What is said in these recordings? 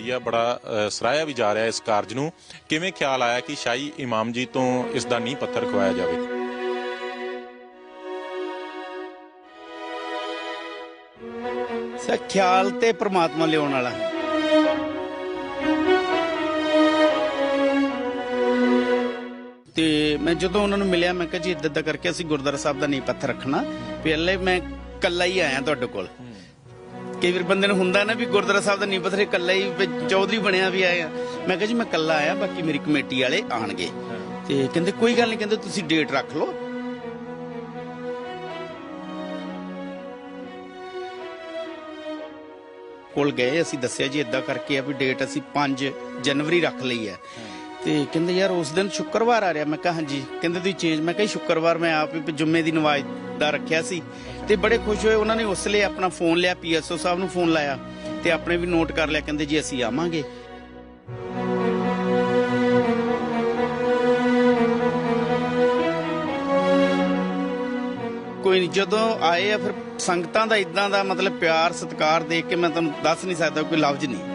ਰਹੀ ਹੈ ਬੜਾ ਅ, ਵੀ ਜਾ ਰਿਹਾ ਇਸ ਕਾਰਜ ਨੂੰ। ਕਿਵੇਂ ਖਿਆਲ ਆਇਆ ਕਿ ਸ਼ਾਹੀ ਇਮਾਮ ਜੀ ਤੋਂ ਇਸ ਦਾ ਨੀਂਹ ਪੱਥਰ ਖਵਾਇਆ ਜਾਵੇ? ਖਿਆਲ ਤੇ ਪ੍ਰਮਾਤਮਾ ਲਿਆਉਣ ਵਾਲਾ ਤੇ ਮੈਂ ਜਦੋਂ ਉਹਨਾਂ ਨੂੰ ਮਿਲਿਆ ਮੈਂ ਕਿਹਾ ਜੀ ਇਦਾਂ ਕਰਕੇ ਅਸੀਂ ਗੁਰਦੁਆਰਾ ਸਾਹਿਬ ਦਾ ਨੀਂਹ ਪੱਥਰ ਰੱਖਣਾ। ਪਹਿਲੇ ਮੈਂ ਕੱਲਾ ਹੀ ਆਇਆ ਤੁਹਾਡੇ ਕੋਲ। ਕਈ ਵਾਰ ਬੰਦੇ ਨੂੰ ਹੁੰਦਾ ਨਾ ਵੀ ਗੁਰਦੁਆਰਾ ਸਾਹਿਬ ਦਾ ਨੀਂਹ ਪੱਥਰ ਇਕੱਲਾ ਹੀ ਵੀ ਚੌਧਰੀ ਬਣਿਆ ਵੀ ਆਇਆ। ਮੈਂ ਕਿਹਾ ਜੀ ਮੈਂ ਕੱਲਾ ਆਇਆ, ਬਾਕੀ ਮੇਰੀ ਕਮੇਟੀ ਵਾਲੇ ਆਣਗੇ। ਤੇ ਕਹਿੰਦੇ ਕੋਈ ਗੱਲ ਨਹੀਂ ਕਹਿੰਦੇ ਤੁਸੀਂ ਡੇਟ ਰੱਖ ਲਓ। ਕੋਲ ਗਏ, ਅਸੀਂ ਦੱਸਿਆ ਜੀ ਇਦਾਂ ਕਰਕੇ ਆ ਵੀ ਡੇਟ ਅਸੀਂ 5 ਜਨਵਰੀ ਰੱਖ ਲਈ ਹੈ। ਤੇ ਕਹਿੰਦੇ ਯਾਰ ਉਸ ਦਿਨ ਸ਼ੁੱਕਰਵਾਰ ਆ ਰਿਹਾ। ਮੈਂ ਕਿਹਾ ਹਾਂਜੀ। ਕਹਿੰਦੇ ਤੁਸੀਂ ਚੇਂਜ ਮੈਂ ਕਿਹਾ ਜੀ, ਸ਼ੁੱਕਰਵਾਰ ਮੈਂ ਆਪ ਹੀ ਜੁਮੇ ਦੀ ਨਮਾਜ਼ ਦਾ ਰੱਖਿਆ ਸੀ। ਤੇ ਬੜੇ ਖੁਸ਼ ਹੋਏ। ਉਹਨਾਂ ਨੇ ਉਸ ਲਈ ਆਪਣਾ ਫੋਨ ਲਿਆ ਪੀਐਸਓ ਸਾਹਿਬ ਨੂੰ ਫੋਨ ਲਾਇਆ ਤੇ ਆਪਣੇ ਵੀ ਨੋਟ ਕਰ ਲਿਆ। ਕਹਿੰਦੇ ਜੀ ਅਸੀਂ ਆਵਾਂਗੇ। ਕੋਈ ਨਹੀਂ ਜਦੋਂ ਆਏ ਆ ਫਿਰ ਸੰਗਤਾਂ ਦਾ ਇਦਾਂ ਦਾ ਮਤਲਬ ਪਿਆਰ ਸਤਿਕਾਰ ਦੇਖ ਕੇ ਮੈਂ ਤੁਹਾਨੂੰ ਦੱਸ ਨਹੀਂ ਸਕਦਾ ਕੋਈ ਲਫ਼ਜ਼ ਨਹੀਂ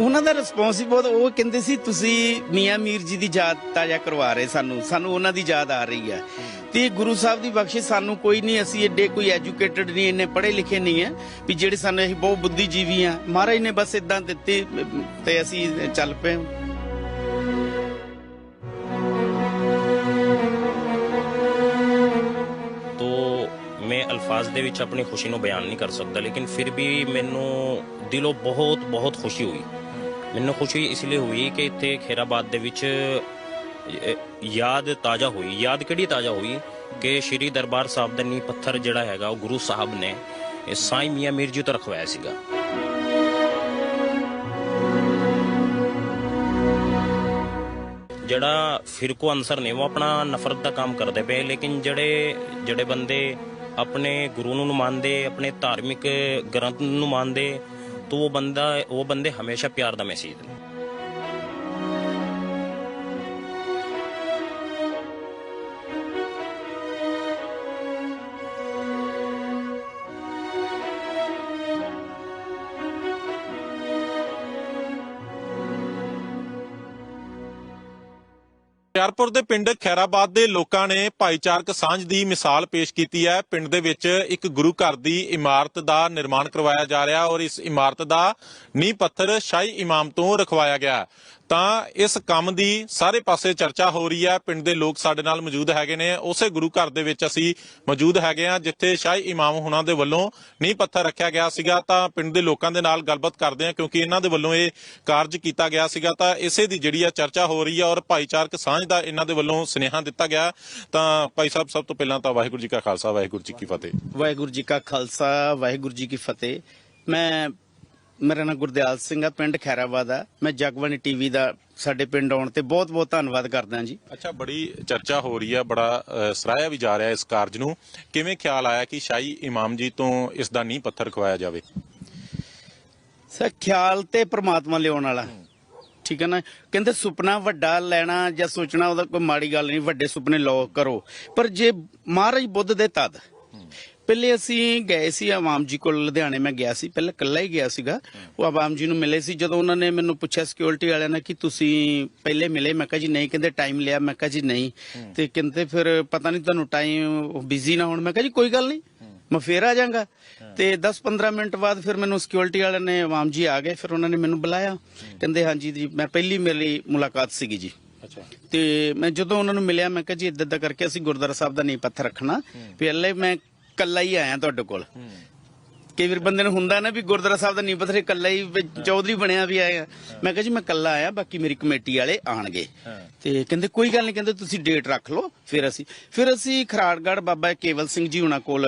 ਉਹਨਾਂ ਦਾ ਰਿਸਪੌਂਸ ਹੀ ਬਹੁਤ, ਉਹ ਕਹਿੰਦੇ ਸੀ, ਤੁਸੀਂ ਮੀਆਂ ਮੀਰ ਜੀ ਦੀ ਯਾਦ ਤਾਜ਼ਾ ਕਰਵਾ ਰਹੇ ਸਾਨੂੰ ਸਾਨੂੰ ਉਹਨਾਂ ਦੀ ਯਾਦ ਆ ਰਹੀ ਹੈ। ਤੇ ਗੁਰੂ ਸਾਹਿਬ ਦੀ ਬਖਸ਼ਿਸ਼ ਸਾਨੂੰ ਕੋਈ ਨਹੀਂ, ਅਸੀਂ ਏਡੇ ਕੋਈ ਐਜੂਕੇਟਡ ਨਹੀਂ, ਇੰਨੇ ਪੜ੍ਹੇ ਲਿਖੇ ਨਹੀਂ ਹੈ ਵੀ ਜਿਹੜੇ ਸਾਨੂੰ ਅਸੀਂ ਬਹੁਤ ਬੁੱਧੀਜੀਵੀ ਆ। ਮਹਾਰਾਜ ਨੇ ਬਸ ਇਦਾਂ ਦਿੱਤੀ, ਤੇ ਅਸੀਂ ਚੱਲ ਪਏ ਤੋ ਮੈਂ ਅਲਫਾਜ਼ ਦੇ ਵਿੱਚ ਆਪਣੀ ਖੁਸ਼ੀ ਨੂੰ ਬਿਆਨ ਨਹੀਂ ਕਰ ਸਕਦਾ, ਲੇਕਿਨ ਫਿਰ ਵੀ ਮੈਨੂੰ ਦਿਲੋਂ ਬਹੁਤ ਬਹੁਤ ਖੁਸ਼ੀ ਹੋਈ। ਮੈਨੂੰ ਖੁਸ਼ੀ ਇਸ ਲਈ ਹੋਈ ਕਿ ਇੱਥੇ ਖੇਰਾਬਾਦ ਦੇ ਵਿੱਚ ਯਾਦ ਤਾਜ਼ਾ ਹੋਈ। ਯਾਦ ਕਿਹੜੀ ਤਾਜ਼ਾ ਹੋਈ? ਕਿ ਸ਼੍ਰੀ ਦਰਬਾਰ ਸਾਹਿਬ ਦਾ ਨੀਂਹ ਪੱਥਰ ਜਿਹੜਾ ਹੈਗਾ, ਉਹ ਗੁਰੂ ਸਾਹਿਬ ਨੇ, ਇਹ ਸਾਈਂ ਮੀਆਂ ਮੀਰ ਜੀ ਤੋਂ ਰਖਵਾਇਆ ਸੀਗਾ। ਜਿਹੜਾ ਫਿਰਕੋ ਅਨਸਰ ਨੇ, ਉਹ ਆਪਣਾ ਨਫ਼ਰਤ ਦਾ ਕੰਮ ਕਰਦੇ ਪਏ, ਲੇਕਿਨ ਜਿਹੜੇ ਜਿਹੜੇ ਬੰਦੇ ਆਪਣੇ ਗੁਰੂ ਨੂੰ ਮੰਨਦੇ, ਆਪਣੇ ਧਾਰਮਿਕ ਗ੍ਰੰਥ ਨੂੰ ਮੰਨਦੇ ਤਾਂ ਉਹ ਬੰਦਾ ਉਹ ਬੰਦੇ ਹਮੇਸ਼ਾ ਪਿਆਰ ਦਾ ਮੈਸੇਜ ਦਿੰਦੇ ਹੁਸ਼ਿਆਰਪੁਰ ਦੇ ਪਿੰਡ ਖੈਰਾਬਾਦ ਦੇ ਲੋਕਾਂ ਨੇ ਭਾਈਚਾਰਕ ਸਾਂਝ ਦੀ ਮਿਸਾਲ ਪੇਸ਼ ਕੀਤੀ ਹੈ। ਪਿੰਡ ਦੇ ਵਿੱਚ ਇੱਕ ਗੁਰੂ ਘਰ ਦੀ ਇਮਾਰਤ ਦਾ ਨਿਰਮਾਣ ਕਰਵਾਇਆ ਜਾ ਰਿਹਾ ਔਰ ਇਸ ਇਮਾਰਤ ਦਾ ਨੀਂਹ ਪੱਥਰ ਸ਼ਾਹੀ ਇਮਾਮ ਤੋਂ ਰਖਵਾਇਆ ਗਿਆ ਤਾਂ ਇਸ ਕੰਮ ਦੀ ਸਾਰੇ ਪਾਸੇ ਚਰਚਾ ਹੋ ਰਹੀ ਹੈ। ਪਿੰਡ ਦੇ ਲੋਕ ਸਾਡੇ ਨਾਲ ਮੌਜੂਦ ਹੈਗੇ ਨੇ। ਉਸੇ ਗੁਰੂ ਘਰ ਦੇ ਵਿੱਚ ਅਸੀਂ ਮੌਜੂਦ ਹੈਗੇ ਆ ਜਿੱਥੇ ਸ਼ਾਹੀ ਇਮਾਮ ਹੁਣਾਂ ਦੇ ਵੱਲੋਂ ਨੀਂਹ ਪੱਥਰ ਰੱਖਿਆ ਗਿਆ ਸੀਗਾ। ਤਾਂ ਪਿੰਡ ਦੇ ਲੋਕਾਂ ਦੇ ਨਾਲ ਗੱਲਬਾਤ ਕਰਦੇ ਆ ਕਿਉਂਕਿ ਇਹਨਾਂ ਦੇ ਵੱਲੋਂ ਇਹ ਕਾਰਜ ਕੀਤਾ ਗਿਆ ਸੀਗਾ। ਤਾਂ ਇਸੇ ਦੀ ਜਿਹੜੀ ਆ ਚਰਚਾ ਹੋ ਰਹੀ ਹੈ ਔਰ ਭਾਈਚਾਰਕ ਸਾਂਝ ਦਾ ਇਹਨਾਂ ਦੇ ਵੱਲੋਂ ਸੁਨੇਹਾ ਦਿੱਤਾ ਗਿਆ। ਤਾਂ ਭਾਈ ਸਾਹਿਬ, ਸਭ ਤੋਂ ਪਹਿਲਾਂ ਤਾਂ ਵਾਹਿਗੁਰੂ ਜੀ ਕਾ ਖਾਲਸਾ, ਵਾਹਿਗੁਰੂ ਜੀ ਕੀ ਫਤਿਹ। ਵਾਹਿਗੁਰੂ ਜੀ ਕਾ ਖਾਲਸਾ, ਵਾਹਿਗੁਰੂ ਜੀ ਕੀ ਫਤਿਹ। ਮੈਂ ਮੇਰਾ ਨਾਮ ਗੁਰਦਿਆਲ ਸਿੰਘ ਆ ਪਿੰਡ ਖੈਰਾਬਾਦ ਆ। ਮੈਂ ਜਗਬਾਣੀ ਟੀਵੀ ਦਾ ਸਾਡੇ ਪਿੰਡ ਆਉਣ ਤੇ ਬਹੁਤ ਬਹੁਤ ਧੰਨਵਾਦ ਕਰਦਾ ਜੀ। ਅੱਛਾ ਬੜੀ ਚਰਚਾ ਹੋ ਰਹੀ ਹੈ ਬੜਾ ਅ, ਸਰਾਹਿਆ ਵੀ ਜਾ ਰਿਹਾ ਇਸ ਕਾਰਜ ਨੂੰ। ਕਿਵੇਂ ਖਿਆਲ ਆਇਆ ਕਿ ਸ਼ਾਹੀ ਇਮਾਮ ਜੀ ਤੋਂ ਇਸ ਦਾ ਨੀਂਹ ਪੱਥਰ ਖਵਾਇਆ ਜਾਵੇ? ਸਰ ਖਿਆਲ ਤੇ ਪ੍ਰਮਾਤਮਾ ਲਿਆਉਣ ਵਾਲਾ। ਠੀਕ ਹੈ ਨਾ? ਕਹਿੰਦੇ ਸੁਪਨਾ ਵੱਡਾ ਲੈਣਾ ਜਾਂ ਸੋਚਣਾ ਉਹਦਾ ਕੋਈ ਮਾੜੀ ਗੱਲ ਨਹੀਂ ਵੱਡੇ ਸੁਪਨੇ ਲਓ ਕਰੋ। ਪਰ ਜੇ ਮਹਾਰਾਜ ਬੁੱਧ ਦੇ ਤਦ ਪਹਿਲੇ ਅਸੀਂ ਗਏ ਸੀ ਆਵਾਮ ਜੀ ਕੋਲ ਲੁਧਿਆਣੇ ਮੈਂ ਗਿਆ ਸੀ ਪਹਿਲਾਂ ਇਕੱਲਾ ਹੀ ਗਿਆ ਸੀਗਾ। ਉਹ ਆਵਾਮ ਜੀ ਨੂੰ ਮਿਲੇ ਸੀ ਜਦੋਂ ਉਹਨਾਂ ਨੇ ਮੈਨੂੰ ਪੁੱਛਿਆ ਸਿਕਿਉਰਿਟੀ ਵਾਲਿਆਂ ਨੇ ਕਿ ਤੁਸੀਂ ਪਹਿਲੇ ਮਿਲੇ? ਮੈਂ ਕਿਹਾ ਜੀ ਨਹੀਂ ਕਹਿੰਦੇ ਟਾਈਮ ਲਿਆ। ਮੈਂ ਕਿਹਾ ਜੀ ਨਹੀਂ। ਤੇ ਕਹਿੰਦੇ ਫਿਰ ਪਤਾ ਨਹੀਂ ਤੁਹਾਨੂੰ ਟਾਈਮ ਬਿਜ਼ੀ ਨਾ ਹੋਣ। ਮੈਂ ਕਿਹਾ ਜੀ ਕੋਈ ਗੱਲ ਨਹੀਂ ਮੈਂ ਫੇਰ ਆ ਜਾਗਾ ਤੇ 10-15 ਮਿੰਟ ਬਾਅਦ ਫਿਰ ਮੈਨੂੰ ਸਿਕਿਉਰਿਟੀ ਵਾਲਿਆਂ ਨੇ ਆਵਾਮ ਜੀ ਆ ਗਏ। ਫਿਰ ਉਹਨਾਂ ਨੇ ਮੈਨੂੰ ਬੁਲਾਇਆ। ਕਹਿੰਦੇ ਹਾਂਜੀ ਜੀ ਮੈਂ ਪਹਿਲੀ ਮੇਰੀ ਮੁਲਾਕਾਤ ਸੀਗੀ ਜੀ। ਅੱਛਾ। ਤੇ ਮੈਂ ਜਦੋਂ ਉਹਨਾਂ ਨੂੰ ਮਿਲਿਆ ਮੈਂ ਕਿਹਾ ਜੀ ਇਦਾਂ ਦਾ ਕਰਕੇ ਅਸੀਂ ਗੁਰਦੁਆਰਾ ਸਾਹਿਬ ਦਾ ਨੀਂਹ ਪੱਥਰ ਰੱਖਣਾ। ਪਹਿਲੇ ਮੈਂ ਕੱਲਾ ਹੀ ਆਇਆ ਤੁਹਾਡੇ ਕੋਲ। ਕਈ ਵਾਰ ਬੰਦੇ ਨੂੰ ਹੁੰਦਾ ਨਾ ਵੀ ਗੁਰਦੁਆਰਾ ਸਾਹਿਬ ਦਾ ਨੀਂਹ ਪੱਥਰ ਇਕੱਲਾ ਹੀ ਵੀ ਚੌਧਰੀ ਬਣਿਆ ਵੀ ਆਇਆ। ਮੈਂ ਕਿਹਾ ਜੀ ਮੈਂ ਕੱਲਾ ਆਇਆ ਬਾਕੀ ਮੇਰੀ ਕਮੇਟੀ ਵਾਲੇ ਆਣਗੇ। ਤੇ ਕਹਿੰਦੇ ਕੋਈ ਗੱਲ ਨਹੀਂ ਕਹਿੰਦੇ ਤੁਸੀਂ ਡੇਟ ਰੱਖ ਲਓ ਫਿਰ ਅਸੀਂ ਫਿਰ ਅਸੀਂ ਖਰਾੜਗੜ੍ਹ ਬਾਬਾ ਕੇਵਲ ਸਿੰਘ ਜੀ ਉਹਨਾਂ ਕੋਲ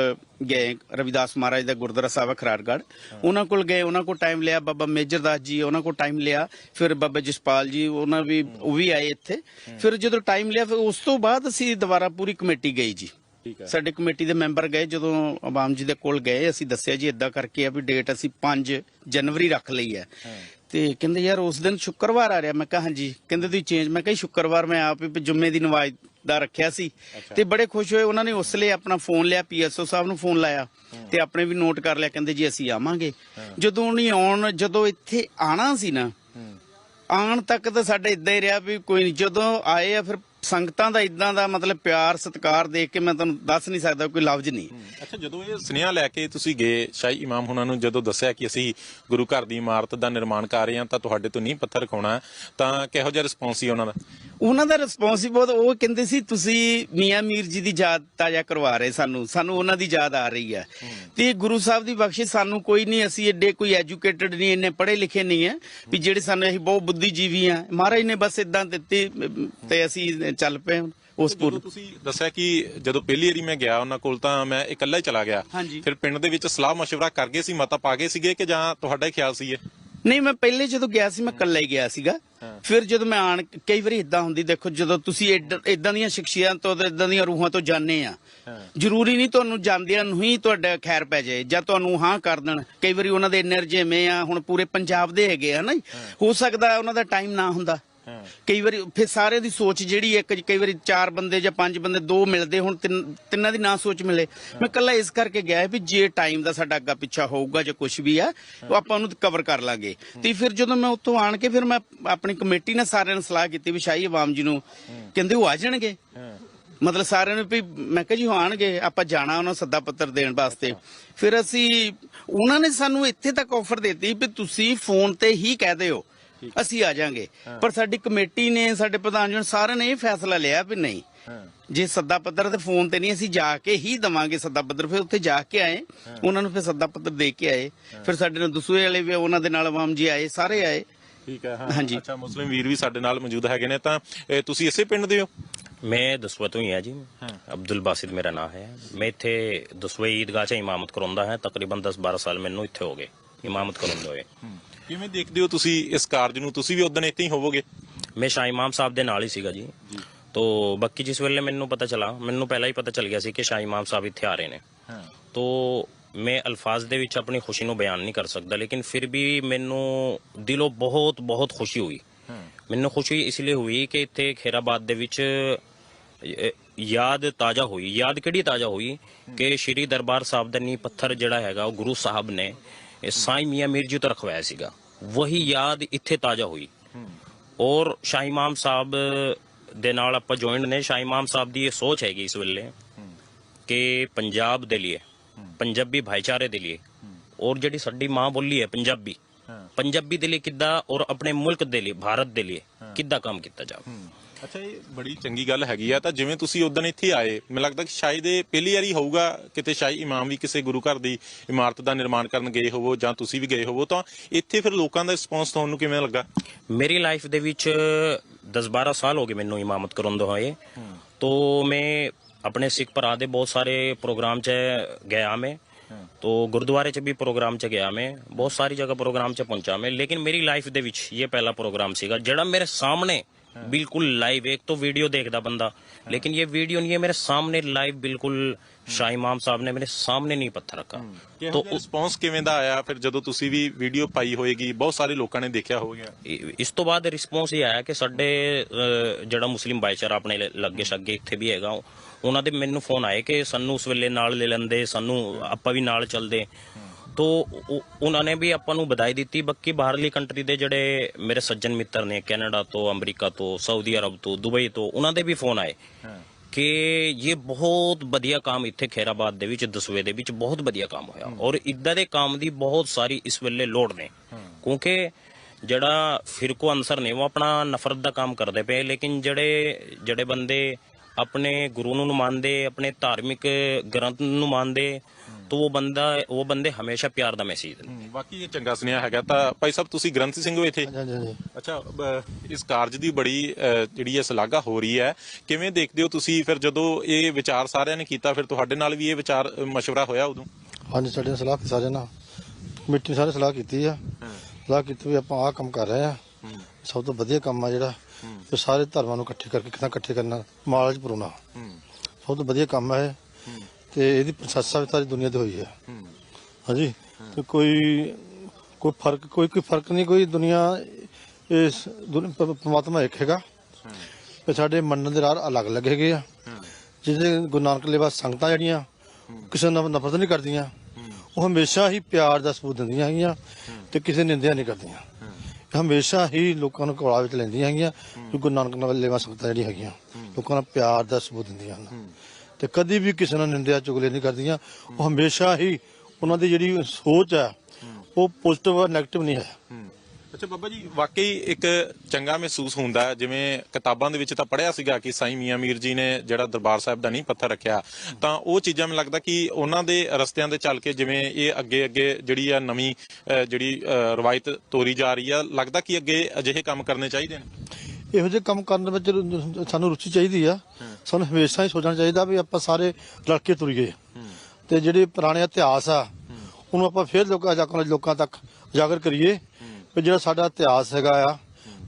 ਗਏ। ਰਵਿਦਾਸ ਮਹਾਰਾਜ ਦਾ ਗੁਰਦੁਆਰਾ ਸਾਹਿਬ ਹੈ ਖਰਾੜਗੜ੍ਹ। ਉਹਨਾਂ ਕੋਲ ਗਏ ਉਹਨਾਂ ਕੋਲ ਟਾਈਮ ਲਿਆ ਬਾਬਾ ਮੇਜਰਦਾਸ ਜੀ ਉਹਨਾਂ ਕੋਲ ਟਾਈਮ ਲਿਆ। ਫਿਰ ਬਾਬਾ ਜਸਪਾਲ ਜੀ ਉਹਨਾਂ ਵੀ ਉਹ ਵੀ ਆਏ ਇੱਥੇ। ਫਿਰ ਜਦੋਂ ਟਾਈਮ ਲਿਆ ਫਿਰ ਉਸ ਤੋਂ ਬਾਅਦ ਅਸੀਂ ਦੁਬਾਰਾ ਪੂਰੀ ਕਮੇਟੀ ਗਈ ਜੀ। ਸਾਡੇ ਕਮੇਟੀ ਦੇ ਮੈਂਬਰ ਗਏ ਜਦੋਂ ਆਵਾਮ ਜੀ ਦੇ ਕੋਲ ਗਏ ਅਸੀਂ ਦੱਸਿਆ ਜੀ ਇਦਾਂ ਕਰਕੇ ਆ ਵੀ ਡੇਟ ਅਸੀਂ 5 ਜਨਵਰੀ ਰੱਖ ਲਈ ਹੈ। ਤੇ ਕਹਿੰਦੇ ਯਾਰ ਉਸ ਦਿਨ ਸ਼ੁੱਕਰਵਾਰ ਆ ਰਿਹਾ। ਮੈਂ ਕਿਹਾ ਹਾਂਜੀ। ਕਹਿੰਦੇ ਤੁਸੀਂ ਚੇਂਜ ਮੈਂ ਕਿਹਾ ਸ਼ੁੱਕਰਵਾਰ ਮੈਂ ਆਪ ਹੀ ਜੁਮੇ ਦੀ ਨਮਾਜ਼ ਦਾ ਰੱਖਿਆ ਸੀ। ਤੇ ਬੜੇ ਖੁਸ਼ ਹੋਏ। ਉਹਨਾਂ ਨੇ ਉਸ ਲਈ ਆਪਣਾ ਫੋਨ ਲਿਆ ਪੀਐਸਓ ਸਾਹਿਬ ਨੂੰ ਫੋਨ ਲਾਇਆ। ਤੇ ਆਪਣੇ ਵੀ ਨੋਟ ਕਰ ਲਿਆ। ਕਹਿੰਦੇ ਜੀ ਅਸੀਂ ਆਵਾਂਗੇ। ਜਦੋਂ ਨਹੀਂ ਆਉਣ ਜਦੋਂ ਇੱਥੇ ਆਣਾ ਸੀ ਨਾ ਆਉਣ ਤੱਕ ਤਾਂ ਸਾਡੇ ਇਦਾਂ ਹੀ ਰਿਹਾ ਵੀ ਕੋਈ ਨਹੀਂ ਜਦੋਂ ਆਏ ਆ ਫਿਰ ਸੰਗਤਾਂ ਦਾ ਇਦਾਂ ਦਾ ਮਤਲਬ ਪਿਆਰ ਸਤਿਕਾਰ ਦੇਖ ਕੇ ਮੈਂ ਤੁਹਾਨੂੰ ਦੱਸ ਨਹੀਂ ਸਕਦਾ ਕੋਈ ਲਫ਼ਜ਼ ਨਹੀਂ। ਅੱਛਾ ਜਦੋਂ ਇਹ ਸੁਨੇਹਾ ਲੈ ਕੇ ਤੁਸੀਂ ਗਏ ਸ਼ਾਹੀ ਇਮਾਮ ਹੁਣਾਂ ਨੂੰ ਜਦੋਂ ਦੱਸਿਆ ਕਿ ਅਸੀਂ ਗੁਰੂ ਘਰ ਦੀ ਇਮਾਰਤ ਦਾ ਨਿਰਮਾਣ ਕਰ ਰਹੇ ਹਾਂ ਤਾਂ ਤੁਹਾਡੇ ਤੋਂ ਨਹੀਂ ਪੱਥਰ ਰਖਾਉਣਾ ਤਾਂ ਕਿਹੋ ਜਿਹਾ ਰਿਸਪੌਂਸ ਸੀ ਉਹਨਾਂ ਦਾ? ਉਹਨਾਂ ਦਾ ਰਿਸਪੌਂਸ ਹੀ ਬਹੁਤ ਉਹ ਕਹਿੰਦੇ ਸੀ ਤੁਸੀਂ ਮੀਆਂ ਮੀਰ ਜੀ ਦੀ ਯਾਦ ਤਾਜ਼ਾ ਕਰਵਾ ਰਹੇ ਸਾਨੂੰ ਸਾਨੂੰ ਉਹਨਾਂ ਦੀ ਯਾਦ ਆ ਰਹੀ ਹੈ। ਤੇ ਗੁਰੂ ਸਾਹਿਬ ਦੀ ਬਖਸ਼ਿਸ਼ ਸਾਨੂੰ ਕੋਈ ਨਹੀਂ ਅਸੀਂ ਏਡੇ ਕੋਈ ਐਜੂਕੇਟਡ ਨਹੀਂ ਇੰਨੇ ਪੜ੍ਹੇ ਲਿਖੇ ਨਹੀਂ ਹੈ ਵੀ ਜਿਹੜੇ ਸਾਨੂੰ ਅਸੀਂ ਬਹੁਤ ਬੁੱਧੀਜੀਵੀ ਆ ਮਹਾਰਾਜ ਨੇ ਬਸ ਇਦਾਂ ਦਿੱਤੀ ਤੇ ਅਸੀਂ ਚੱਲ ਪਏ ਹੁਣ ਉਸ ਜਦੋਂ ਪੁਰ ਤੁਸੀਂ ਦੱਸਿਆ ਕਿ ਜਦੋਂ ਪਹਿਲੀ ਵਾਰੀ ਮੈਂ ਗਿਆ ਉਹਨਾਂ ਕੋਲ ਤਾਂ ਮੈਂ ਇਕੱਲਾ ਹੀ ਚਲਾ ਗਿਆ। ਹਾਂਜੀ। ਫਿਰ ਪਿੰਡ ਦੇ ਵਿੱਚ ਸਲਾਹ ਮਸ਼ਵਰਾ ਕਰ ਗਏ ਸੀ ਮਤਾ ਪਾ ਗਏ ਸੀਗੇ ਕਿ ਜਾਂ ਤੁਹਾਡਾ ਹੀ ਖਿਆਲ ਸੀ ਇਹ? ਨਹੀਂ ਮੈਂ ਪਹਿਲੇ ਜਦੋਂ ਗਿਆ ਸੀ ਮੈਂ ਇਕੱਲਾ ਹੀ ਗਿਆ ਸੀਗਾ। ਫਿਰ ਜਦੋਂ ਮੈਂ ਆਣ ਕਈ ਵਾਰੀ ਇਦਾਂ ਹੁੰਦੀ ਦੇਖੋ ਜਦੋਂ ਤੁਸੀਂ ਇਦਾਂ ਦੀਆਂ ਸ਼ਖਸੀਅਤਾਂ ਤੋਂ ਇਦਾਂ ਦੀਆਂ ਰੂਹਾਂ ਤੋਂ ਜਾਣੇ ਆ ਜ਼ਰੂਰੀ ਨਹੀਂ ਤੁਹਾਨੂੰ ਜਾਂਦਿਆਂ ਨੂੰ ਹੀ ਤੁਹਾਡਾ ਖੈਰ ਪੈ ਜਾਏ ਜਾਂ ਤੁਹਾਨੂੰ ਹਾਂ ਕਰ ਦੇਣ। ਕਈ ਵਾਰੀ ਉਹਨਾਂ ਦੇ ਇੰਨੇ ਰਜੇਵੇਂ ਆ ਹੁਣ ਪੂਰੇ ਪੰਜਾਬ ਦੇ ਹੈਗੇ ਆ ਨਾ ਜੀ। ਹੋ। ਸਕਦਾ ਉਹਨਾਂ ਦਾ ਟਾਈਮ ਨਾ ਹੁੰਦਾ। ਕਈ ਵਾਰੀ ਫਿਰ ਸਾਰਿਆਂ ਦੀ ਸੋਚ ਜਿਹੜੀ ਇੱਕ, ਕਈ ਵਾਰੀ ਚਾਰ ਬੰਦੇ ਜਾਂ ਪੰਜ ਬੰਦੇ, ਦੋ ਮਿਲਦੇ ਹੁਣ, ਤਿੰਨ- ਤਿੰਨਾਂ ਦੀ ਨਾ ਸੋਚ ਮਿਲੇ। ਮੈਂ ਇਕੱਲਾ ਇਸ ਕਰਕੇ ਗਿਆ ਵੀ ਜੇ ਟਾਈਮ ਦਾ ਸਾਡਾ ਅੱਗਾ ਪਿੱਛਾ ਹੋਊਗਾ ਜਾਂ ਕੁਝ ਵੀ ਆ, ਉਹ ਆਪਾਂ ਉਹਨੂੰ ਕਵਰ ਕਰ ਲਾਂਗੇ। ਤੇ ਫਿਰ ਜਦੋਂ ਮੈਂ ਉੱਥੋਂ ਆਣ ਕੇ ਫਿਰ ਮੈਂ ਆਪਣੀ ਕਮੇਟੀ ਨਾਲ ਸਾਰਿਆਂ ਨੂੰ ਸਲਾਹ ਕੀਤੀ ਵੀ ਸ਼ਾਹੀ ਆਵਾਮ ਜੀ ਨੂੰ ਕਹਿੰਦੇ ਉਹ ਆ ਜਾਣਗੇ। ਮਤਲਬ ਸਾਰਿਆਂ ਨੂੰ ਵੀ ਮੈਂ ਕਿਹਾ ਜੀ ਉਹ ਆਣਗੇ, ਆਪਾਂ ਜਾਣਾ ਉਹਨਾਂ ਨੂੰ ਸੱਦਾ ਪੱਤਰ ਦੇਣ ਵਾਸਤੇ। ਫਿਰ ਅਸੀਂ, ਉਹਨਾਂ ਨੇ ਸਾਨੂੰ ਇੱਥੇ ਤੱਕ ਆਫਰ ਦਿੱਤੀ ਵੀ ਤੁਸੀਂ ਫੋਨ ਤੇ ਹੀ ਕਹਿ ਦਿਓ। ਅਸੀਂ ਆ ਜਾਾਂਗੇ। ਪਰ ਸਾਡੀ ਕਮੇਟੀ ਨੇ ਸਾਡੇ ਪ੍ਰਧਾਨ ਜੀ ਨੇ ਸਾਰਿਆਂ ਨੇ ਇਹ ਫੈਸਲਾ ਲਿਆ ਵੀ ਨਹੀਂ। ਜੇ ਸੱਦਾ ਪੱਤਰ ਤੇ ਫੋਨ ਤੇ ਨਹੀਂ ਅਸੀਂ ਜਾ ਕੇ ਹੀ ਦਵਾਂਗੇ ਸੱਦਾ ਪੱਤਰ ਫਿਰ ਉੱਥੇ ਜਾ ਕੇ ਆਏ। ਉਹਨਾਂ ਨੂੰ ਫਿਰ ਸੱਦਾ ਪੱਤਰ ਦੇ ਕੇ ਆਏ। ਫਿਰ ਸਾਡੇ ਨਾਲ ਦਸੂਏ ਵਾਲੇ ਵੀ ਉਹਨਾਂ ਦੇ ਨਾਲ ਆਵਾਮ ਜੀ ਆਏ ਸਾਰੇ ਆਏ। ਠੀਕ ਹੈ ਹਾਂਜੀ। ਅੱਛਾ ਮੁਸਲਿਮ ਵੀਰ ਵੀ ਸਾਡੇ ਨਾਲ ਮੌਜੂਦ ਹੈਗੇ ਨੇ ਤਾਂ ਤੁਸੀਂ ਇਸੇ ਪਿੰਡ ਦੇ ਹੋ? ਮੈਂ ਦਸੂਆ ਤੋਂ ਹੀ ਹਾਂ ਜੀ। ਅਬਦੁਲ ਬਾਸਿਤ ਮੇਰਾ ਨਾਮ ਹੈ। ਮੈਂ ਇੱਥੇ ਦਸੂਏ ਈਦਗਾਹ 'ਚ ਇਮਾਮਤ ਕਰਾਉਂਦਾ ਹਾਂ। ਤਕਰੀਬਨ 10-12 ਸਾਲ ਮੈਨੂੰ ਇੱਥੇ ਹੋ ਗਏ। ਇਮਾਮਤ ਕਰਾਉਂਦੇ ਹੋਏ। ਕਿਵੇਂ ਦੇਖਦੇ ਹੋ ਤੁਸੀਂ ਇਸ ਕਾਰਜ ਨੂੰ? ਤੁਸੀਂ ਵੀ ਉਦੋਂ ਇੱਥੇ ਹੀ ਹੋਵੋਗੇ। ਮੈਂ ਸ਼ਾਹ ਇਮਾਮ ਸਾਹਿਬ ਦੇ ਨਾਲ ਹੀ ਸੀਗਾ ਜੀ। ਤੋ ਬਾਕੀ ਜਿਸ ਵੇਲੇ ਮੈਨੂੰ ਪਤਾ ਚਲਾ ਮੈਨੂੰ ਪਹਿਲਾਂ ਹੀ ਪਤਾ ਚੱਲ ਗਿਆ ਸੀ ਕਿ ਸ਼ਾਹ ਇਮਾਮ ਸਾਹਿਬ ਇੱਥੇ ਆ ਰਹੇ ਨੇ। ਤੋ ਮੈਂ ਅਲਫਾਜ਼ ਦੇ ਵਿੱਚ ਆਪਣੀ ਖੁਸ਼ੀ ਨੂੰ ਬਿਆਨ ਨਹੀਂ ਕਰ ਸਕਦਾ ਲੇਕਿਨ ਫਿਰ ਵੀ ਮੈਨੂੰ ਦਿਲੋਂ ਬਹੁਤ ਬਹੁਤ ਖੁਸ਼ੀ ਹੋਈ। ਮੈਨੂੰ ਖੁਸ਼ੀ ਇਸ ਲਈ ਹੋਈ ਕਿ ਇੱਥੇ ਖੇਰਾਬਾਦ ਦੇ ਵਿੱਚ ਯਾਦ ਤਾਜ਼ਾ ਹੋਈ। ਯਾਦ ਕਿਹੜੀ ਤਾਜ਼ਾ ਹੋਈ? ਕਿ ਸ਼੍ਰੀ ਦਰਬਾਰ ਸਾਹਿਬ ਦਾ ਨੀ ਪੱਥਰ ਜਿਹੜਾ ਹੈਗਾ ਉਹ ਗੁਰੂ ਸਾਹਿਬ ਨੇ ਇਹ ਸਾਈਂ ਮੀਆਂ ਮੀਰ ਜੀ ਤੋਂ ਰਖਵਾਇਆ ਸੀਗਾ। ਵਹੀ ਯਾਦ ਇੱਥੇ ਤਾਜ਼ਾ ਹੋਈ। ਔਰ ਸ਼ਾਹ ਇਮਾਮ ਸਾਹਿਬ ਦੇ ਨਾਲ ਆਪਾਂ ਜੁਆਇੰਟ ਨੇ। ਸ਼ਾਹ ਇਮਾਮ ਸਾਹਿਬ ਦੀ ਇਹ ਸੋਚ ਹੈਗੀ ਇਸ ਵੇਲੇ ਕਿ ਪੰਜਾਬ ਦੇ ਲਈ ਪੰਜਾਬੀ ਭਾਈਚਾਰੇ ਦੇ ਲਈ ਔਰ ਜਿਹੜੀ ਸਾਡੀ ਮਾਂ ਬੋਲੀ ਹੈ ਪੰਜਾਬੀ ਪੰਜਾਬੀ ਦੇ ਲਈ ਕਿੱਦਾਂ ਔਰ ਆਪਣੇ ਮੁਲਕ ਦੇ ਲਈ ਭਾਰਤ ਦੇ ਲਈ ਕਿੱਦਾਂ ਕੰਮ ਕੀਤਾ ਜਾਵੇ। ਅੱਛਾ ਇਹ ਬੜੀ ਚੰਗੀ ਗੱਲ ਹੈਗੀ ਆ। ਤਾਂ ਜਿਵੇਂ ਤੁਸੀਂ ਉਦੋਂ ਇੱਥੇ ਆਏ ਮੈਨੂੰ ਲੱਗਦਾ ਕਿ ਸ਼ਾਇਦ ਇਹ ਪਹਿਲੀ ਵਾਰੀ ਹੋਊਗਾ ਕਿਤੇ ਸ਼ਾਹੀ ਇਮਾਮ ਵੀ ਕਿਸੇ ਗੁਰੂ ਘਰ ਦੀ ਇਮਾਰਤ ਦਾ ਨਿਰਮਾਣ ਕਰਨ ਗਏ ਹੋਵੋ ਜਾਂ ਤੁਸੀਂ ਵੀ ਗਏ ਹੋਵੋ। ਤਾਂ ਇੱਥੇ ਫਿਰ ਲੋਕਾਂ ਦਾ ਰਿਸਪੌਂਸ ਤੁਹਾਨੂੰ ਕਿਵੇਂ ਲੱਗਾ? ਮੇਰੀ ਲਾਈਫ ਦੇ ਵਿੱਚ 10-12 ਸਾਲ ਹੋ ਗਏ ਮੈਨੂੰ ਇਮਾਮਤ ਕਰਾਉਂਦੇ ਹੋਏ ਤੋ ਮੈਂ ਆਪਣੇ ਸਿੱਖ ਭਰਾ ਦੇ ਬਹੁਤ ਸਾਰੇ ਪ੍ਰੋਗਰਾਮ 'ਚ ਗਿਆ ਮੈਂ। ਤੋ ਗੁਰਦੁਆਰੇ 'ਚ ਵੀ ਪ੍ਰੋਗਰਾਮ 'ਚ ਗਿਆ ਮੈਂ। ਬਹੁਤ ਸਾਰੀ ਜਗ੍ਹਾ ਪ੍ਰੋਗਰਾਮ 'ਚ ਪਹੁੰਚਾ ਮੈਂ। ਲੇਕਿਨ ਮੇਰੀ ਲਾਈਫ ਦੇ ਵਿੱਚ ਇਹ ਪਹਿਲਾ ਪ੍ਰੋਗਰਾਮ ਸੀਗਾ ਜਿਹੜਾ ਮੇਰੇ ਸਾਹਮਣੇ बिल्कुल लाइव एक तो वीडियो देखता बंदा लेकिन ये वीडियो नहीं है मेरे सामने लाइव बिल्कुल ਸ਼ਾਹ ਇਮਾਮ ਸਾਹਿਬ ਨੇ ਮੇਰੇ ਸਾਹਮਣੇ ਨਹੀਂ ਪੱਥਰ ਰੱਖਾ। ਤੋ ਰਿਸਪੌਂਸ ਕਿਵੇਂ ਦਾ ਆਇਆ? ਫਿਰ ਜਦੋਂ ਤੁਸੀਂ ਵੀ ਵੀਡੀਓ ਪਾਈ ਹੋਏਗੀ ਬਹੁਤ ਸਾਰੇ ਲੋਕਾਂ ਨੇ ਦੇਖਿਆ ਹੋਵੇਗਾ। ਇਸ ਤੋਂ ਬਾਅਦ ਰਿਸਪੌਂਸ ਇਹ ਆਇਆ ਕਿ ਸਾਡੇ ਜਿਹੜਾ ਮੁਸਲਿਮ ਭਾਈਚਾਰਾ ਆਪਣੇ ਲੱਗੇ ਛੱਗੇ ਇੱਥੇ ਵੀ ਹੈਗਾ ਉਹਨਾਂ ਦੇ ਮੈਨੂੰ ਫੋਨ ਆਏ ਕਿ ਸਾਨੂੰ ਉਸ ਵੇਲੇ ਨਾਲ ਲੈ ਲੈਂਦੇ ਸਾਨੂੰ ਆਪਾਂ ਵੀ ਨਾਲ ਚੱਲਦੇ। ਤੋ ਉਹ- ਉਹਨਾਂ ਨੇ ਵੀ ਆਪਾਂ ਨੂੰ ਵਧਾਈ ਦਿੱਤੀ। ਬਾਕੀ ਬਾਹਰਲੀ ਕੰਟਰੀ ਦੇ ਜਿਹੜੇ ਮੇਰੇ ਸੱਜਣ ਮਿੱਤਰ ਨੇ ਕੈਨੇਡਾ ਤੋਂ ਅਮਰੀਕਾ ਤੋਂ ਸਾਊਦੀ ਅਰਬ ਤੋਂ ਦੁਬਈ ਤੋਂ ਉਹਨਾਂ ਦੇ ਵੀ ਫੋਨ ਆਏ ਕਿ ਇਹ ਬਹੁਤ ਵਧੀਆ ਕੰਮ ਇੱਥੇ ਖੈਰਾਬਾਦ ਦੇ ਵਿੱਚ ਦਸੂਏ ਦੇ ਵਿੱਚ ਬਹੁਤ ਵਧੀਆ ਕੰਮ ਹੋਇਆ। ਔਰ ਇਦਾਂ ਦੇ ਕੰਮ ਦੀ ਬਹੁਤ ਸਾਰੀ ਇਸ ਵੇਲੇ ਲੋੜ ਨੇ। ਕਿਉਂਕਿ ਜਿਹੜਾ ਫਿਰਕੋ ਅਨਸਰ ਨੇ ਉਹ ਆਪਣਾ ਨਫ਼ਰਤ ਦਾ ਕੰਮ ਕਰਦੇ ਪਏ। ਲੇਕਿਨ ਜਿਹੜੇ ਜਿਹੜੇ ਬੰਦੇ ਆਪਣੇ ਗੁਰੂ ਨੂੰ ਮੰਨਦੇ ਆਪਣੇ ਧਾਰਮਿਕ ਗ੍ਰੰਥ ਨੂੰ ਮੰਨਦੇ ਤਾਂ ਉਹ ਬੰਦਾ ਉਹ ਬੰਦੇ ਹਮੇਸ਼ਾ ਪਿਆਰ ਦਾ ਮੈਸੇਜ ਦਿੰਦੇ ਬਾਕੀ ਇਹ ਚੰਗਾ ਸੁਨੇਹਾ ਹੈਗਾ ਤਾਂ ਭਾਈ ਸਾਹਿਬ ਤੁਸੀਂ ਗ੍ਰੰਥੀ ਸਿੰਘ ਹੋ ਇੱਥੇ? ਹਾਂਜੀ ਹਾਂਜੀ ਅੱਛਾ ਬ- ਇਸ ਕਾਰਜ ਦੀ ਬੜੀ ਅ, ਜਿਹੜੀ ਹੈ ਸ਼ਲਾਘਾ ਹੋ ਰਹੀ ਹੈ ਕਿਵੇਂ ਦੇਖਦੇ ਹੋ ਤੁਸੀਂ ਫਿਰ ਜਦੋਂ ਇਹ ਵਿਚਾਰ ਸਾਰਿਆਂ ਨੇ ਕੀਤਾ ਫਿਰ ਤੁਹਾਡੇ ਨਾਲ ਵੀ ਇਹ ਵਿਚਾਰ ਅ, ਮਸ਼ਵਰਾ ਹੋਇਆ ਉਦੋਂ? ਹਾਂਜੀ ਸਾਡੇ ਨਾਲ ਸਲਾਹ ਕੀਤੀ ਸਾਰੇ ਨਾਲ। ਕਮੇਟੀ ਨੇ ਸਾਰੇ ਸਲਾਹ ਕੀਤੀ ਆ। ਸਲਾਹ ਕੀਤੀ ਵੀ ਆਪਾਂ ਆਹ ਕੰਮ ਕਰ ਰਹੇ ਆ ਸਭ ਤੋਂ ਵਧੀਆ ਕੰਮ ਆ ਜਿਹੜਾ ਤੇ ਸਾਰੇ ਧਰਮਾਂ ਨੂੰ ਇਕੱਠੇ ਕਰਕੇ ਕਿਦਾਂ ਇਕੱਠੇ ਕਰਨਾ ਮਾਲ ਚ ਪਰੋਣਾ। ਸਭ ਤੋਂ ਵਧੀਆ ਕੰਮ ਹੈ ਇਹ। ਤੇ ਇਹਦੀ ਪ੍ਰਸ਼ੰਸਾ ਵੀ ਸਾਰੀ ਦੁਨੀਆ ਤੇ ਹੋਈ ਹੈ। ਹਾਂਜੀ? ਤੇ ਕੋਈ ਕੋਈ ਫ਼ਰਕ ਕੋਈ ਕੋਈ ਫ਼ਰਕ ਨਹੀਂ ਕੋਈ ਦੁਨੀਆ ਇਸ ਪਰਮਾਤਮਾ ਇੱਕ ਹੈਗਾ। ਤੇ ਸਾਡੇ ਮੰਨਣ ਦੇ ਰਾਹ ਅਲੱਗ ਲੱਗੇ ਗਏ ਆ। ਜਿਹਦੇ ਗੁਰੂ ਨਾਨਕ ਲੇਵਾ ਸੰਗਤਾਂ ਜਿਹੜੀਆਂ ਕਿਸੇ ਨਾਲ ਨਫ਼ਰਤ ਨਹੀਂ ਕਰਦੀਆਂ। ਉਹ ਹਮੇਸ਼ਾ ਹੀ ਪਿਆਰ ਦਾ ਸਬੂਤ ਦਿੰਦੀਆਂ ਹੈਗੀਆਂ ਤੇ ਕਿਸੇ ਨਿੰਦਿਆ ਨਹੀਂ ਕਰਦੀਆਂ। ਹਮੇਸ਼ਾ ਹੀ ਲੋਕਾਂ ਨੂੰ ਕੋਲਾ ਵਿੱਚ ਲੈਂਦੀਆਂ ਹੈਗੀਆਂ ਗੁਰੂ ਨਾਨਕ ਨਾਲ ਲੇਵਾ ਸੰਗਤਾਂ ਜਿਹੜੀਆਂ ਹੈਗੀਆਂ ਲੋਕਾਂ ਨੂੰ ਪਿਆਰ ਦਾ ਸਬੂਤ ਦਿੰਦੀਆਂ ਹਨ। ਤੇ ਕਦੀ ਵੀ ਕਿਸੇ ਨਾਲ ਨਿੰਦਿਆ ਚੁਗਲੇ ਨਹੀਂ ਕਰਦੀਆਂ। ਉਹ ਹਮੇਸ਼ਾ ਹੀ ਉਹਨਾਂ ਦੀ ਜਿਹੜੀ ਸੋਚ ਹੈ, ਉਹ ਪੋਜ਼ਿਟਿਵ ਔਰ 네ਗੇਟਿਵ ਨਹੀਂ ਹੈ। ਅੱਛਾ ਬਾਬਾ ਜੀ, ਵਾਕਈ ਇੱਕ ਚੰਗਾ ਮਹਿਸੂਸ ਹੁੰਦਾ ਜਿਵੇਂ ਕਿਤਾਬਾਂ ਦੇ ਵਿੱਚ ਤਾਂ ਪੜ੍ਹਿਆ ਸੀਗਾ ਕਿ ਸਾਈਂ ਮੀਆਂ ਮੀਰ ਜੀ ਨੇ ਜਿਹੜਾ ਦਰਬਾਰ ਸਾਹਿਬ ਦਾ ਨਹੀਂ ਪੱਥਰ ਰੱਖਿਆ, ਤਾਂ ਉਹ ਚੀਜ਼ਾਂ ਮੈਨੂੰ ਲੱਗਦਾ ਕਿ ਉਹਨਾਂ ਦੇ ਰਸਤਿਆਂ ਦੇ ਚੱਲ ਕੇ ਜਿਵੇਂ ਇਹ ਅੱਗੇ ਅੱਗੇ ਜਿਹੜੀ ਆ ਨਵੀਂ ਜਿਹੜੀ ਰਵਾਇਤ ਤੋਰੀ ਜਾ ਰਹੀ ਆ, ਲੱਗਦਾ ਕਿ ਅੱਗੇ ਅਜਿਹੇ ਕੰਮ ਕਰਨੇ ਚਾਹੀਦੇ ਨੇ? ਇਹੋ ਜਿਹੇ ਕੰਮ ਕਰਨ ਵਿੱਚ ਸਾਨੂੰ ਰੁਚੀ ਚਾਹੀਦੀ ਆ। ਸਾਨੂੰ ਹਮੇਸ਼ਾ ਹੀ ਸੋਚਣਾ ਚਾਹੀਦਾ ਵੀ ਆਪਾਂ ਸਾਰੇ ਰਲ ਕੇ ਤੁਰੀਏ ਤੇ ਜਿਹੜੇ ਪੁਰਾਣੇ ਇਤਿਹਾਸ ਆ, ਉਹਨੂੰ ਆਪਾਂ ਫੇਰ ਲੋਕਾਂ ਲੋਕਾਂ ਲੋਕਾਂ ਤੱਕ ਉਜਾਗਰ ਕਰੀਏ। ਵੀ ਜਿਹੜਾ ਸਾਡਾ ਇਤਿਹਾਸ ਹੈਗਾ ਆ,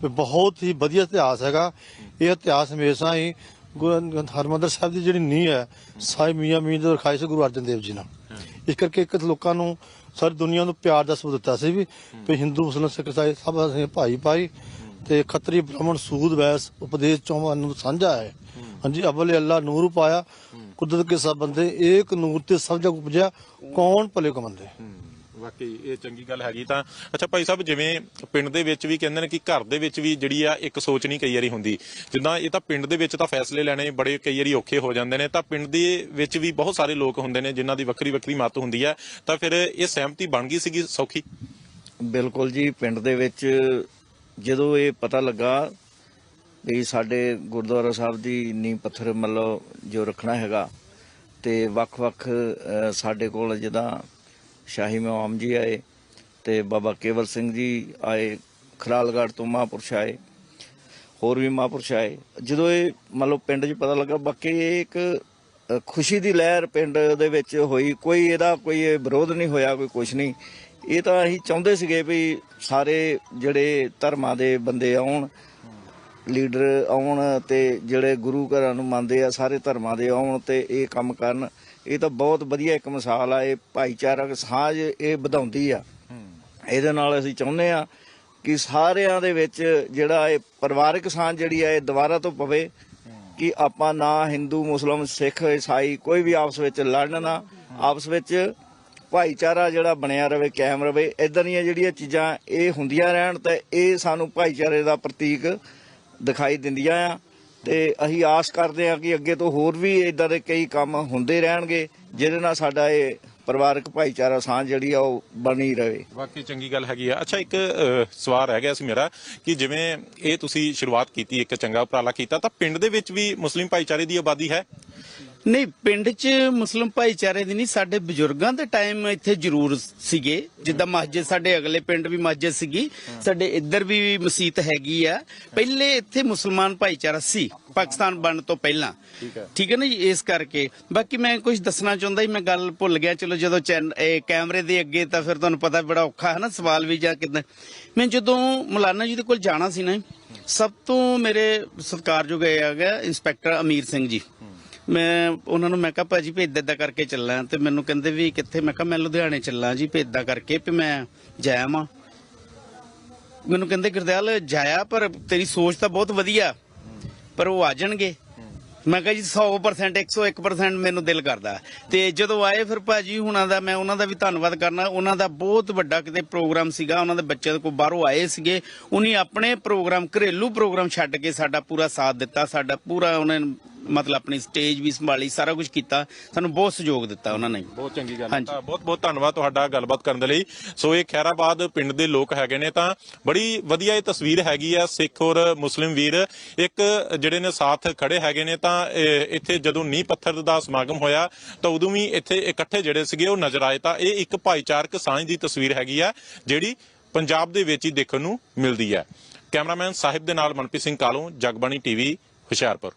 ਵੀ ਬਹੁਤ ਹੀ ਵਧੀਆ ਇਤਿਹਾਸ ਹੈਗਾ। ਇਹ ਇਤਿਹਾਸ ਹਮੇਸ਼ਾ ਹੀ ਗੁਰੂ ਹਰਮੰਦਰ ਸਾਹਿਬ ਦੀ ਜਿਹੜੀ ਨੀਂਹ ਹੈ ਸਾਈ ਮੀਆਂ ਮੀਰ ਦੇ ਰਖਾਈ ਸੀ ਗੁਰੂ ਅਰਜਨ ਦੇਵ ਜੀ ਨਾਲ। ਇਸ ਕਰਕੇ ਇੱਕ ਲੋਕਾਂ ਨੂੰ ਸਾਰੀ ਦੁਨੀਆ ਨੂੰ ਪਿਆਰ ਦਾ ਸਬੂਤ ਦਿੱਤਾ ਸੀ ਵੀ ਵੀ ਹਿੰਦੂ, ਮੁਸਲਮਾਨ, ਸਿੱਖ, ਇਸਾਈ ਸਭ ਅਸੀਂ ਭਾਈ ਭਾਈ ਤੇ ਖੱਤਰੀ ਬ੍ਰਾਹਮਣ ਸੂਦ ਵੈਸ ਉਪਦੇਸ਼ ਚੌਵਾਂ ਨੂੰ ਸਾਂਝਾ ਹੈ। ਹਾਂਜੀ ਅਵਲ ਅੱਲਾ ਨੂਰ ਪਾਇਆ। ਕੁਦਰਤ ਕੇ ਸਭ ਬੰਦੇ ਏਕ ਨੂਰ ਤੇ ਸਭ ਜਗ ਉਪਜਿਆ। ਕੌਣ ਭਲੇ ਕੋ ਮੰਦੇ ਵਾਕਈ ਇਹ ਚੰਗੀ ਗੱਲ ਹੈਗੀ ਤਾਂ। ਅੱਛਾ ਭਾਈ ਸਾਹਿਬ ਜਿਵੇਂ ਪਿੰਡ ਦੇ ਵਿੱਚ ਵੀ ਕਹਿੰਦੇ ਨੇ ਕਿ ਘਰ ਦੇ ਵਿੱਚ ਵੀ ਜਿਹੜੀ ਆ ਇੱਕ ਸੋਚ ਨਹੀਂ ਕਈ ਵਾਰੀ ਹੁੰਦੀ। ਜਿੱਦਾਂ ਇਹ ਤਾਂ ਪਿੰਡ ਦੇ ਵਿੱਚ ਤਾਂ ਫੈਸਲੇ ਲੈਣੇ ਬੜੇ ਕਈ ਵਾਰੀ ਔਖੇ ਹੋ ਜਾਂਦੇ ਨੇ। ਤਾਂ ਪਿੰਡ ਦੇ ਵਿੱਚ ਵੀ ਬਹੁਤ ਸਾਰੇ ਲੋਕ ਹੁੰਦੇ ਨੇ ਜਿਨ੍ਹਾਂ ਦੀ ਵੱਖਰੀ ਵੱਖਰੀ ਮਤ ਹੁੰਦੀ ਹੈ ਤਾਂ ਫਿਰ ਇਹ ਸਹਿਮਤੀ ਬਣ ਗਈ ਸੀਗੀ ਸੌਖੀ? ਬਿਲਕੁਲ ਜੀ ਪਿੰਡ ਦੇ ਵਿੱਚ ਜਦੋਂ ਇਹ ਪਤਾ ਲੱਗਾ ਵੀ ਸਾਡੇ ਗੁਰਦੁਆਰਾ ਸਾਹਿਬ ਦੀ ਨੀਂਹ ਪੱਥਰ ਮਤਲਬ ਜੋ ਰੱਖਣਾ ਹੈਗਾ ਤੇ ਵੱਖ-ਵੱਖ ਸਾਡੇ ਕੋਲ ਜਿਹਦਾ ਸ਼ਾਹੀ ਇਮਾਮ ਜੀ ਆਏ ਤੇ ਬਾਬਾ ਕੇਵਲ ਸਿੰਘ ਜੀ ਆਏ, ਖਰਾਲਗੜ੍ਹ ਤੋਂ ਮਹਾਂਪੁਰਸ਼ ਆਏ, ਹੋਰ ਵੀ ਮਹਾਂਪੁਰਸ਼ ਆਏ। ਜਦੋਂ ਇਹ ਮਤਲਬ ਪਿੰਡ 'ਚ ਪਤਾ ਲੱਗਾ, ਬਾਕੀ ਇਹ ਇੱਕ ਖੁਸ਼ੀ ਦੀ ਲਹਿਰ ਪਿੰਡ ਦੇ ਵਿੱਚ ਹੋਈ। ਕੋਈ ਇਹਦਾ ਕੋਈ ਵਿਰੋਧ ਨਹੀਂ ਹੋਇਆ, ਕੋਈ ਕੁਝ ਨਹੀਂ। ਇਹ ਤਾਂ ਅਸੀਂ ਚਾਹੁੰਦੇ ਸੀਗੇ ਵੀ ਸਾਰੇ ਜਿਹੜੇ ਧਰਮਾਂ ਦੇ ਬੰਦੇ ਆਉਣ, ਲੀਡਰ ਆਉਣ ਤੇ ਜਿਹੜੇ ਗੁਰੂ ਘਰਾਂ ਨੂੰ ਮੰਨਦੇ ਆ, ਸਾਰੇ ਧਰਮਾਂ ਦੇ ਆਉਣ ਤੇ ਇਹ ਕੰਮ ਕਰਨ। ਇਹ ਤਾਂ ਬਹੁਤ ਵਧੀਆ ਇੱਕ ਮਿਸਾਲ ਆ, ਇਹ ਭਾਈਚਾਰਕ ਸਾਂਝ ਇਹ ਵਧਾਉਂਦੀ ਆ। ਇਹਦੇ ਨਾਲ ਅਸੀਂ ਚਾਹੁੰਦੇ ਆ ਕਿ ਸਾਰਿਆਂ ਦੇ ਵਿੱਚ ਜਿਹੜਾ ਇਹ ਪਰਿਵਾਰਕ ਸਾਂਝ ਜਿਹੜੀ ਆ, ਇਹ ਦੁਬਾਰਾ ਤੋਂ ਪਵੇ ਕਿ ਆਪਾਂ ਨਾ ਹਿੰਦੂ ਮੁਸਲਮਾਨ ਸਿੱਖ, ਈਸਾਈ ਕੋਈ ਵੀ ਆਪਸ ਵਿੱਚ ਲੜਨ ਨਾ, ਆਪਸ ਵਿੱਚ ਭਾਈਚਾਰਾ ਜਿਹੜਾ ਬਣਿਆ ਰਵੇ, ਕਾਇਮ ਰਵੇ ਇਦਾਂ ਦੀਆਂ ਜਿਹੜੀਆਂ ਚੀਜ਼ਾਂ ਇਹ ਹੁੰਦੀਆਂ ਰਹਿਣ ਤਾਂ ਇਹ ਸਾਨੂੰ ਭਾਈਚਾਰੇ ਦਾ ਪ੍ਰਤੀਕ ਦਿਖਾਈ ਦਿੰਦੀਆਂ ਆ। ਤੇ ਅਸੀਂ ਆਸ ਕਰਦੇ ਆ ਕਿ ਅੱਗੇ ਤੋਂ ਹੋਰ ਵੀ ਇਦਾਂ ਦੇ ਕਈ ਕੰਮ ਹੁੰਦੇ ਰਹਿਣਗੇ, ਜਿਹਦੇ ਨਾਲ ਸਾਡਾ ਇਹ ਪਰਿਵਾਰਕ ਭਾਈਚਾਰਾ, ਸਾਂਝ ਜਿਹੜੀ ਆ ਉਹ ਬਣੀ ਰਹੇ ਵਾਕਈ ਚੰਗੀ ਗੱਲ ਹੈਗੀ ਆ। ਅੱਛਾ, ਇੱਕ ਸਵਾਲ ਰਹਿ ਗਿਆ ਸੀ ਮੇਰਾ ਕਿ ਜਿਵੇਂ ਇਹ ਤੁਸੀਂ ਸ਼ੁਰੂਆਤ ਕੀਤੀ, ਇੱਕ ਚੰਗਾ ਉਪਰਾਲਾ ਕੀਤਾ, ਤਾਂ ਪਿੰਡ ਦੇ ਵਿੱਚ ਵੀ ਮੁਸਲਿਮ ਭਾਈਚਾਰੇ ਦੀ ਆਬਾਦੀ ਹੈ? ਨਹੀਂ ਪਿੰਡ 'ਚ ਮੁਸਲਮ ਭਾਈਚਾਰੇ ਦੀ ਨਹੀਂ ਸਾਡੇ ਬਜ਼ੁਰਗਾਂ ਦੇ ਟਾਈਮ ਇੱਥੇ ਜ਼ਰੂਰ ਸੀਗੇ। ਜਿੱਦਾਂ ਮਸਜਿਦ ਸਾਡੇ ਅਗਲੇ ਪਿੰਡ ਵੀ ਮਸਜਿਦ ਸੀਗੀ। ਸਾਡੇ ਇੱਧਰ ਵੀ ਮਸਜਿਦ ਹੈਗੀ ਆ। ਪਹਿਲੇ ਇੱਥੇ ਮੁਸਲਮਾਨ ਭਾਈਚਾਰਾ ਸੀ ਪਾਕਿਸਤਾਨ ਬਣਨ ਤੋਂ ਪਹਿਲਾਂ। ਠੀਕ ਹੈ ਨਾ ਜੀ ਇਸ ਕਰਕੇ। ਬਾਕੀ ਮੈਂ ਕੁਝ ਦੱਸਣਾ ਚਾਹੁੰਦਾ ਸੀ ਮੈਂ ਗੱਲ ਭੁੱਲ ਗਿਆ। ਚਲੋ ਜਦੋਂ ਕੈਮਰੇ ਦੇ ਅੱਗੇ ਤਾਂ ਫਿਰ ਤੁਹਾਨੂੰ ਪਤਾ ਬੜਾ ਔਖਾ ਹੈ ਨਾ ਸਵਾਲ ਵੀ ਜਾਂ ਕਿਦਾਂ। ਮੈਂ ਜਦੋਂ ਮੌਲਾਨਾ ਜੀ ਦੇ ਕੋਲ ਜਾਣਾ ਸੀ ਨਾ ਸਭ ਤੋਂ ਮੇਰੇ ਸਤਿਕਾਰਯੋਗ ਗਿਆ ਇੰਸਪੈਕਟਰ ਅਮੀਰ ਸਿੰਘ ਜੀ। ਮੈਂ ਉਹਨਾਂ ਨੂੰ ਮੈਂ ਕਿਹਾ, ਭਾਜੀ, ਵੀ ਏਦਾਂ ਕਰਕੇ ਚੱਲਾਂ। ਤੇ ਮੈਨੂੰ ਕਹਿੰਦੇ ਵੀ, ਕਿੱਥੇ? ਮੈਂ ਕਿਹਾ, ਮੈਂ ਲੁਧਿਆਣੇ ਚੱਲਾਂ ਜੀ, ਵੀ ਏਦਾਂ ਕਰਕੇ ਵੀ ਮੈਂ ਜਾਇਆ ਮਾਂ ਮੈਨੂੰ ਕਹਿੰਦੇ, ਗੁਰਦਿਆਲ, ਜਾਇਆ, ਪਰ ਤੇਰੀ ਸੋਚ ਤਾਂ ਬਹੁਤ ਵਧੀਆ। ਪਰ ਉਹ ਆ ਜਾਣਗੇ। ਮੈਂ ਕਿਹਾ, ਜੀ 100% 101% ਮੈਨੂੰ ਦਿਲ ਕਰਦਾ। ਤੇ ਜਦੋਂ ਆਏ ਫਿਰ ਭਾਜੀ ਹੁਣਾਂ ਦਾ, ਮੈਂ ਉਹਨਾਂ ਦਾ ਵੀ ਧੰਨਵਾਦ ਕਰਨਾ। ਉਹਨਾਂ ਦਾ ਬਹੁਤ ਵੱਡਾ ਕਿਤੇ ਪ੍ਰੋਗਰਾਮ ਸੀਗਾ। ਉਹਨਾਂ ਦੇ ਬੱਚੇ ਦੇ ਕੋਲ ਬਾਹਰੋਂ ਆਏ ਸੀਗੇ। ਉਹਨੇ ਆਪਣੇ ਪ੍ਰੋਗਰਾਮ, ਘਰੇਲੂ ਪ੍ਰੋਗਰਾਮ ਛੱਡ ਕੇ ਸਾਡਾ ਪੂਰਾ ਸਾਥ ਦਿੱਤਾ। ਸਾਡਾ ਪੂਰਾ ਉਹਨੇ ਮਤਲਬ ਆਪਣੀ ਸਟੇਜ ਵੀ ਸੰਭਾਲੀ ਸਾਰਾ ਕੁਝ ਕੀਤਾ। ਸਾਨੂੰ ਬਹੁਤ ਸਹਿਯੋਗ ਦਿੱਤਾ ਉਹਨਾਂ ਨੇ। ਬਹੁਤ ਚੰਗੀ ਗੱਲ। ਤਾਂ ਬਹੁਤ ਬਹੁਤ ਧੰਨਵਾਦ ਤੁਹਾਡਾ ਗੱਲਬਾਤ ਕਰਨ ਦੇ ਲਈ। ਸੋ ਇਹ ਖੈਰਾਬਾਦ ਪਿੰਡ ਦੇ ਲੋਕ ਹੈਗੇ ਨੇ ਤਾਂ ਬੜੀ ਵਧੀਆ ਇਹ ਤਸਵੀਰ ਹੈਗੀ ਆ ਸਿੱਖ ਔਰ ਮੁਸਲਿਮ ਵੀਰ। ਇੱਕ ਜਿਹੜੇ ਨੇ ਸਾਥ ਖੜੇ ਹੈਗੇ ਨੇ ਤਾਂ ਇੱਥੇ ਜਦੋਂ ਨੀਂਹ ਪੱਥਰ ਦਾ ਸਮਾਗਮ ਹੋਇਆ ਤਾਂ ਉਦੋਂ ਵੀ ਇੱਥੇ ਇਕੱਠੇ ਜਿਹੜੇ ਸੀਗੇ ਉਹ ਨਜ਼ਰ ਆਏ। ਤਾਂ ਇਹ ਇੱਕ ਭਾਈਚਾਰਕ ਸਾਂਝ ਦੀ ਤਸਵੀਰ ਹੈਗੀ ਆ ਜਿਹੜੀ ਪੰਜਾਬ ਦੇ ਵਿੱਚ ਹੀ ਦੇਖਣ ਨੂੰ ਮਿਲਦੀ ਹੈ। ਕੈਮਰਾਮੈਨ ਸਾਹਿਬ ਦੇ ਨਾਲ ਮਨਪ੍ਰੀਤ ਸਿੰਘ ਕਾਲੋਂ ਜਗਬਾਣੀ ਟੀਵੀ ਹੁਸ਼ਿਆਰਪੁਰ।